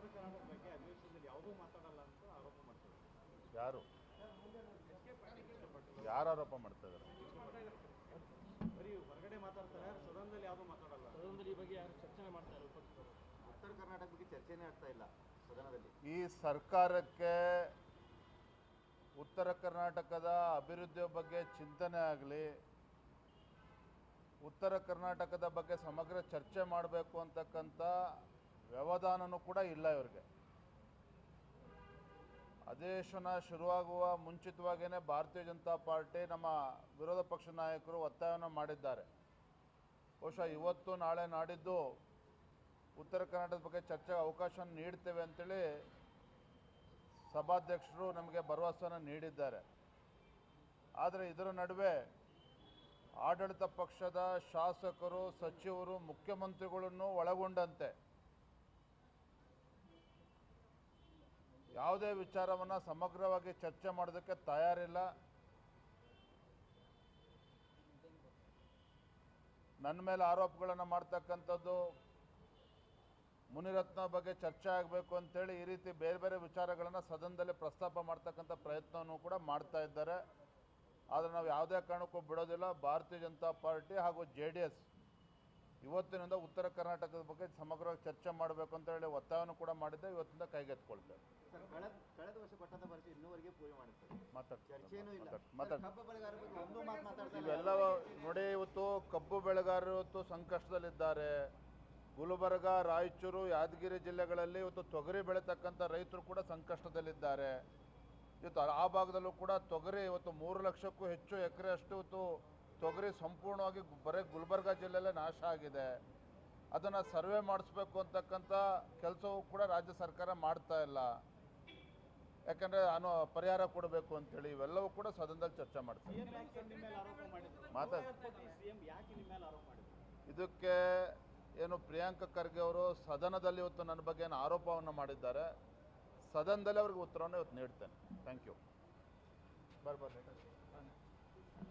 ಉತ್ತರ ಕನ್ನಡದ ಬಗ್ಗೆ ಅಧಿವೇಶನದಲ್ಲಿ ಯಾವುದೂ ಅಂತ ಆರೋಪ ಮಾಡ್ತಾರೆ. ಯಾರು? ಯಾರು ಆರೋಪ ಮಾಡ್ತಾ ಇದ್ದಾರೆ? ಬರೀ ಹೊರಗಡೆ ಮಾತಾಡ್ತಾರೆ ಸದನದಲ್ಲಿ ಯಾವುದೂ ಮಾತಾಡಲ್ಲ. ಸದನದಲ್ಲಿ ಈ ಬಗ್ಗೆ ಯಾರು ಚರ್ಚೆ ಮಾಡ್ತಾರೆ ಉತ್ತರ ಕರ್ನಾಟಕ ಬಗ್ಗೆ ಚರ್ಚೆನೇ ಆಗ್ತಾ ಇಲ್ಲ ಸದನದಲ್ಲಿ. ಈ ಸರ್ಕಾರಕ್ಕೆ ಉತ್ತರ ಕರ್ನಾಟಕದ ಅಭಿವೃದ್ಧಿಯ ಬಗ್ಗೆ ಚಿಂತನೆ ಆಗಲಿ ಉತ್ತರ ಕರ್ನಾಟಕದ ಬಗ್ಗೆ ಸಮಗ್ರ ಚರ್ಚೆ ಮಾಡಬೇಕು ಅಂತಕ್ಕಂಥ ವ್ಯವಧಾನನೂ ಕೂಡ ಇಲ್ಲ ಇವ್ರಿಗೆ. ಅಧಿವೇಶನ ಶುರುವಾಗುವ ಮುಂಚಿತವಾಗಿಯೇ ಭಾರತೀಯ ಜನತಾ ಪಾರ್ಟಿ ನಮ್ಮ ವಿರೋಧ ಪಕ್ಷ ನಾಯಕರು ಒತ್ತಾಯವನ್ನು ಮಾಡಿದ್ದಾರೆ. ಬಹುಶಃ ಇವತ್ತು ನಾಳೆ ನಾಡಿದ್ದು ಉತ್ತರ ಕರ್ನಾಟಕದ ಬಗ್ಗೆ ಚರ್ಚೆಗೆ ಅವಕಾಶ ನೀಡ್ತೇವೆ ಅಂತೇಳಿ ಸಭಾಧ್ಯಕ್ಷರು ನಮಗೆ ಭರವಸೆಯನ್ನು ನೀಡಿದ್ದಾರೆ. ಆದರೆ ಇದರ ನಡುವೆ ಆಡಳಿತ ಪಕ್ಷದ ಶಾಸಕರು, ಸಚಿವರು, ಮುಖ್ಯಮಂತ್ರಿಗಳನ್ನು ಒಳಗೊಂಡಂತೆ ಯಾವುದೇ ವಿಚಾರವನ್ನು ಸಮಗ್ರವಾಗಿ ಚರ್ಚೆ ಮಾಡೋದಕ್ಕೆ ತಯಾರಿಲ್ಲ. ನನ್ನ ಮೇಲೆ ಆರೋಪಗಳನ್ನು ಮಾಡ್ತಕ್ಕಂಥದ್ದು ಮುನಿರತ್ನ ಬಗ್ಗೆ ಚರ್ಚೆ ಆಗಬೇಕು ಅಂತೇಳಿ ಈ ರೀತಿ ಬೇರೆ ಬೇರೆ ವಿಚಾರಗಳನ್ನು ಸದನದಲ್ಲಿ ಪ್ರಸ್ತಾಪ ಮಾಡ್ತಕ್ಕಂಥ ಪ್ರಯತ್ನವನ್ನು ಕೂಡ ಮಾಡ್ತಾ ಇದ್ದಾರೆ. ಆದರೆ ನಾವು ಯಾವುದೇ ಕಾರಣಕ್ಕೂ ಬಿಡೋದಿಲ್ಲ. ಭಾರತೀಯ ಜನತಾ ಪಾರ್ಟಿ ಹಾಗೂ ಜೆ ಡಿ ಎಸ್ ಇವತ್ತಿನಿಂದ ಉತ್ತರ ಕರ್ನಾಟಕದ ಬಗ್ಗೆ ಸಮಗ್ರವಾಗಿ ಚರ್ಚೆ ಮಾಡಬೇಕು ಅಂತ ಹೇಳಿ ಒತ್ತಾಯವನ್ನು ಕೂಡ ಮಾಡಿದ್ದೆ. ಇವತ್ತಿಂದ ಕಳೆದ ವರ್ಷ ಕೊಟ್ಟಂತ ಭರವಸೆ ಇನ್ನೂವರೆಗೆ ಪೂರ್ತಿ ಇಲ್ಲ. ಇವೆಲ್ಲ ನೋಡಿ ಇವತ್ತು ಕಬ್ಬು ಬೆಳೆಗಾರರು ಇವತ್ತು ಸಂಕಷ್ಟದಲ್ಲಿದ್ದಾರೆ. ಗುಲ್ಬರ್ಗ ರಾಯಚೂರು ಯಾದಗಿರಿ ಜಿಲ್ಲೆಗಳಲ್ಲಿ ಇವತ್ತು ತೊಗರಿ ಬೆಳೀತಕ್ಕಂಥ ರೈತರು ಕೂಡ ಸಂಕಷ್ಟದಲ್ಲಿದ್ದಾರೆ. ಇವತ್ತು ಆ ಭಾಗದಲ್ಲೂ ಕೂಡ ತೊಗರಿ ಇವತ್ತು ಮೂರು ಲಕ್ಷಕ್ಕೂ ಹೆಚ್ಚು ಎಕರೆ ಅಷ್ಟು ಇವತ್ತು ತೊಗರಿ ಸಂಪೂರ್ಣವಾಗಿ ಬರೀ ಗುಲ್ಬರ್ಗ ಜಿಲ್ಲೆಯಲ್ಲೇ ನಾಶ ಆಗಿದೆ. ಅದನ್ನು ಸರ್ವೆ ಮಾಡಿಸ್ಬೇಕು ಅಂತಕ್ಕಂಥ ಕೆಲಸವೂ ಕೂಡ ರಾಜ್ಯ ಸರ್ಕಾರ ಮಾಡ್ತಾ ಇಲ್ಲ. ಯಾಕಂದರೆ ನಾನು ಪರಿಹಾರ ಕೊಡಬೇಕು ಅಂತೇಳಿ ಇವೆಲ್ಲವೂ ಕೂಡ ಸದನದಲ್ಲಿ ಚರ್ಚೆ ಮಾಡ್ತೀವಿ. CM ಯಾಕೆ ನಿಮ್ಮ ಮೇಲೆ ಆರೋಪ ಮಾಡಿದ್ರು? ಮಾತಾಡ್. ಸಿಎಂ ಯಾಕೆ ಮೇಲೆ ಆರೋಪ ಮಾಡಿದ್ರು? ಇದಕ್ಕೆ ಏನು ಪ್ರಿಯಾಂಕ ಖರ್ಗೆ ಅವರು ಸದನದಲ್ಲಿ ಇವತ್ತು ನನ್ನ ಬಗ್ಗೆ ಏನು ಆರೋಪವನ್ನು ಮಾಡಿದ್ದಾರೆ. ಸದನದಲ್ಲಿ ಅವ್ರಿಗೆ ಉತ್ತರವನ್ನು ಇವತ್ತು ನೀಡ್ತೇನೆ. Thank you ಬರ್ಬರ್ರಿ